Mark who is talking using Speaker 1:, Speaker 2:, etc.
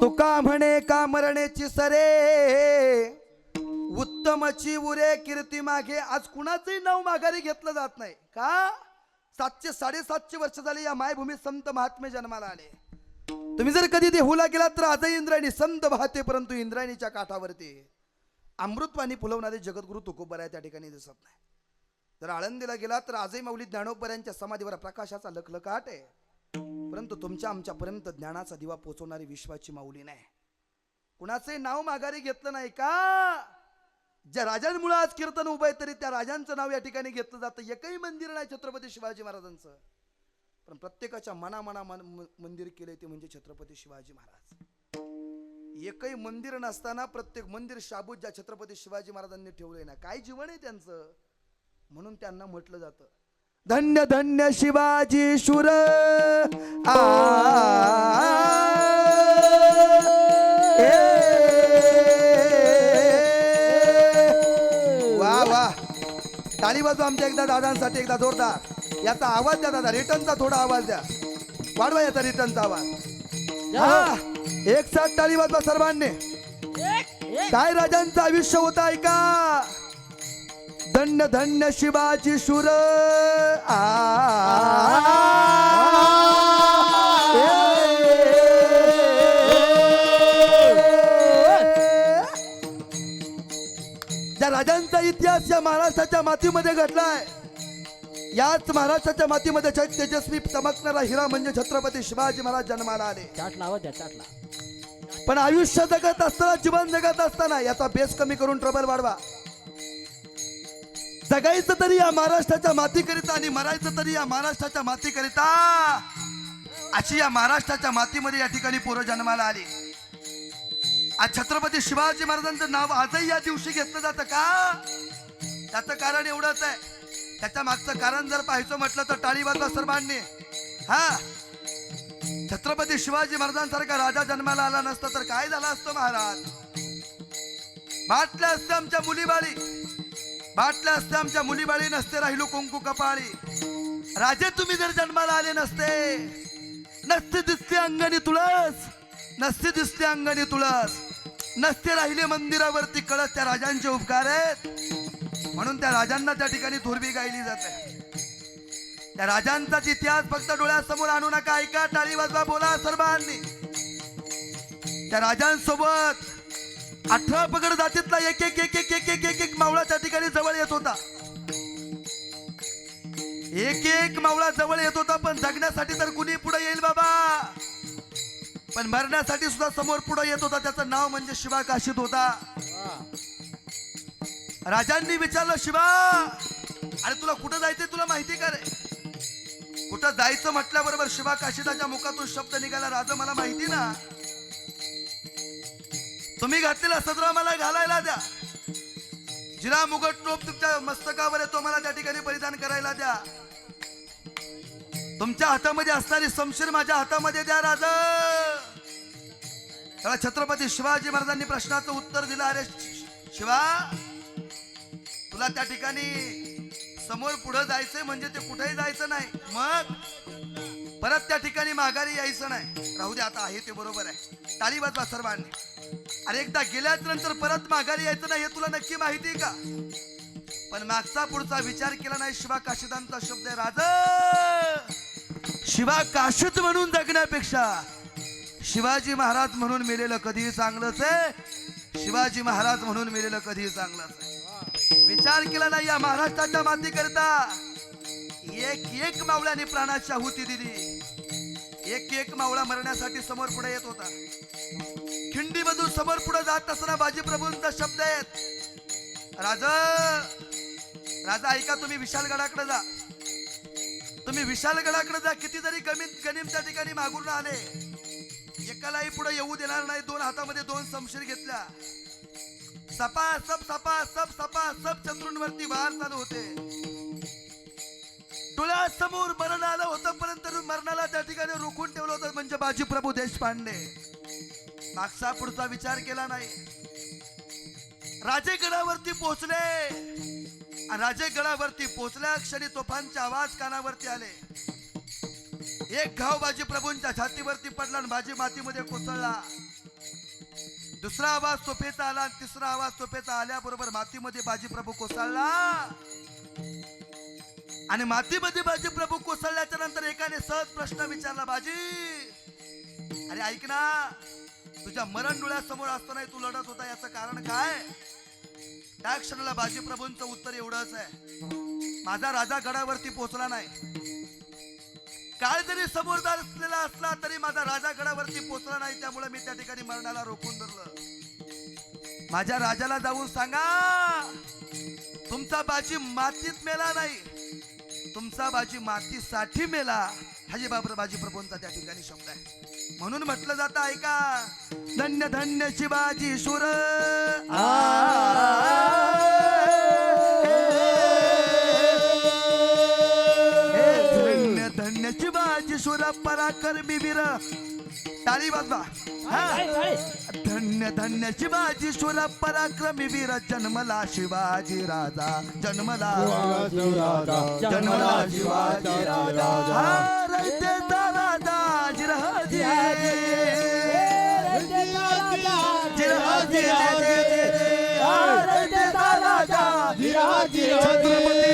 Speaker 1: तुका म्हणे का मरणेची सरे? उत्तमची उरे कीर्ती मागे. आज कुणाचंही नाव माघारी घेतलं जात नाही. का? सातशे साडेसातशे वर्ष झाली या मायभूमीत संत महात्मे जन्माला आले. तुम्ही जर कधी देहूला गेलात तर आजही इंद्रायणी संत वाहते परंतु इंद्रायणीच्या काठावरती अमृतवाणी फुलवणारे जगद्गुरु तुकोबराय त्या ठिकाणी दिसत नाही. जर आळंदीला गेला तर आजही माऊली ज्ञानोबऱ्यांच्या समाधीवर प्रकाशाचा लखलकाट आहे. परंतु तुमच्या आमच्यापर्यंत ज्ञानाचा दिवा पोचवणारी विश्वाची माऊली नाही. कुणाचे नाव माघारी घेतलं नाही का? ज्या राजांमुळे आज कीर्तन उभं आहे तरी त्या राजांचं नाव या ठिकाणी घेतलं जातं. एकही मंदिर नाही छत्रपती शिवाजी महाराजांचं. पण प्रत्येकाच्या मनामना मंदिर केलंय ते म्हणजे छत्रपती शिवाजी महाराज. एकही मंदिर नसताना प्रत्येक मंदिर शाबूत ज्या छत्रपती शिवाजी महाराजांनी ठेवले ना काय जीवन आहे त्यांचं? म्हणून त्यांना म्हटलं जातं. धन्य धन्य शिवाजी शुर. आ. वा वा. टाळी वाजवा आमच्या एकदा दादांसाठी एकदा जोरदार. याचा आवाज द्या दादा रिटर्नचा थोडा आवाज द्या. वाढवा याचा रिटर्नचा आवाज. हा एक साथ टाळी वाजवा सर्वांनी. काय राजांचं आयुष्य होत आहे का धन्य धन्य शिवाजी शुर आ. ज्या राजांचा इतिहास या महाराष्ट्राच्या मातीमध्ये घडलाय याच महाराष्ट्राच्या मातीमध्ये तेजस्वी चमकणारा हिरा म्हणजे छत्रपती शिवाजी महाराज जन्माला आले
Speaker 2: चाट लावा द्या चाटला.
Speaker 1: पण आयुष्य जगत असताना जीवन जगत असताना याचा बेस कमी करून ट्रबल वाढवा. जगायचं तरी या महाराष्ट्राच्या मातीकरिता आणि मरायचं तरी या महाराष्ट्राच्या मातीकरिता. अशी या महाराष्ट्राच्या मातीमध्ये या ठिकाणी पोरं जन्माला आली. आज छत्रपती शिवाजी महाराजांचं नाव आजही या दिवशी घेतलं जातं का? त्याचं कारण एवढंच आहे. त्याच्या मागचं कारण जर पाहायचं म्हटलं तर टाळी वाजवा सर्वांनी. हा. छत्रपती शिवाजी महाराजांसारखा राजा जन्माला आला नसता तर काय झालं असतं महाराज? वाटलं असतं आमच्या मुलीबाळी. बाटल्या असते आमच्या मुलीबाळी नसते राहिलो कुंकू कपाळी. राजे तुम्ही जर जन्माला आले नसते नसते दिसते अंगणी तुळस नसते दिसते अंगणी तुळस नसते राहिले मंदिरावरती कळस त्या राजांचे उपकार आहेत. म्हणून त्या राजांना त्या ठिकाणी थोरबी गायली जाते. त्या राजांचाच इतिहास फक्त डोळ्यासमोर आणू नका ऐका टाळी वाजवा बोला सर्वांनी. त्या राजांसोबत अठरा पगड जातीतला एक एक एक एक एक एक एक एक मावळा त्या ठिकाणी जवळ येत होता. एक एक मावळा जवळ येत होता पण जगण्यासाठी तर कुणी पुढे येईल बाबा? पण मरण्यासाठी सुद्धा समोर पुढे येत होता त्याचं नाव म्हणजे शिवा काशीत होता. राजांनी विचारलं शिवा अरे तुला कुठं जायचंय तुला माहिती का रे? कुठं जायचं म्हटल्याबरोबर शिवा काशीदाच्या मुखातून शब्द निघाला राजा मला माहिती ना. तुम्ही घातलेला सदरा मला घालायला द्या. जिरा मुगट टोप तुमच्या मस्तकावर आहे तो मला त्या ठिकाणी परिधान करायला द्या. तुमच्या हातामध्ये असणारी समशीर माझ्या हातामध्ये द्या राजा. त्याला छत्रपती शिवाजी महाराजांनी प्रश्नाचं उत्तर दिलं. अरे शिवा तुला त्या ठिकाणी समोर पुढे जायचंय म्हणजे ते कुठेही जायचं नाही. मग? परत त्या ठिकाणी माघारी यायचं नाही. राहू दे आता आहे ते बरोबर आहे. ताली वाजवा सर्वांनी. अरे एकदा गेल्याच नंतर परत माघारी यायचं नाही हे तुला नक्की माहिती का? पण मागचा पुढचा विचार केला नाही शिवा काशीदांचा शब्द आहे राज! शिवा काशीत म्हणून जगण्यापेक्षा शिवाजी महाराज म्हणून मिलेलं कधीही चांगलंच आहे. शिवाजी महाराज म्हणून मिलेलं कधीही चांगलंच आहे. विचार केला नाही या महाराष्ट्राच्या मातीकरिता. एक एक मावळ्याने प्राणाची आहुती दिली. एक एक मावळा मरण्यासाठी समोर पुढे येत होता. खिंडीमधून समोर पुढे जात असताना बाजीप्रभूंचा शब्द आहेत राजा राजा ऐका तुम्ही विशालगडाकडे जा. तुम्ही विशालगडाकडे जा किती जरी गणित त्या ठिकाणी मागून आले. एकालाही पुढे येऊ देणार नाही दोन हातामध्ये दोन समशीर घेतल्या. सपा सब सपा सब सपा सब चंद्रूंवरती वार चालू होते. डोळ्यासमोर मरण आलं होतं परंतु मरणाला त्या ठिकाणी रोखून ठेवलं होतं म्हणजे बाजी प्रभू देशपांडे. मागचा पुढचा विचार केला नाही. राजेगडावरती पोहोचले. राजेगडावरती पोहोचल्या क्षणी तोफांचे आवाज कानावरती आले. एक घाव बाजी प्रभूंच्या छातीवरती पडला आणि बाजी मातीमध्ये कोसळला. दुसरा आवाज तोफेचा आला आणि तिसरा आवाज तोफेचा आल्याबरोबर मातीमध्ये बाजी प्रभू कोसळला. आणि मातीमध्ये बाजीप्रभू कोसळल्याच्या नंतर एकाने सहज प्रश्न विचारला बाजी अरे ऐक ना तुझ्या मरण डोळ्यासमोर असताना तू लढत होता याचं कारण काय? त्या क्षणाला बाजीप्रभूंचं उत्तर एवढंच आहे. माझा राजा गडावरती पोहोचला नाही. काळ जरी समोर असलेला असला तरी माझा राजा गडावरती पोहोचला नाही त्यामुळे मी त्या ठिकाणी मरणाला रोखून धरलं. माझ्या राजाला जाऊन सांगा तुमचा बाजी मातीत मेला नाही. तुमचा बाजी मातीसाठी मेला. हाजी बाबर बाजी प्रभूंचा त्या ठिकाणी शब्द आहे. म्हणून म्हटलं जातं ऐका. धन्य धन्य शिवाजी शुर धन्य धन्य शिवाजी शुर पराक्रमी वीर टाळी वाजवा. धन्य धन्य शिवाजी शुर पराक्रमी वीर जन्मला शिवाजी राजा जन्मला
Speaker 2: जन्मला
Speaker 1: शिवाजी
Speaker 2: राजा.
Speaker 1: हा राजा. जिरहाजी जिरहाजी राजा. छत्रपती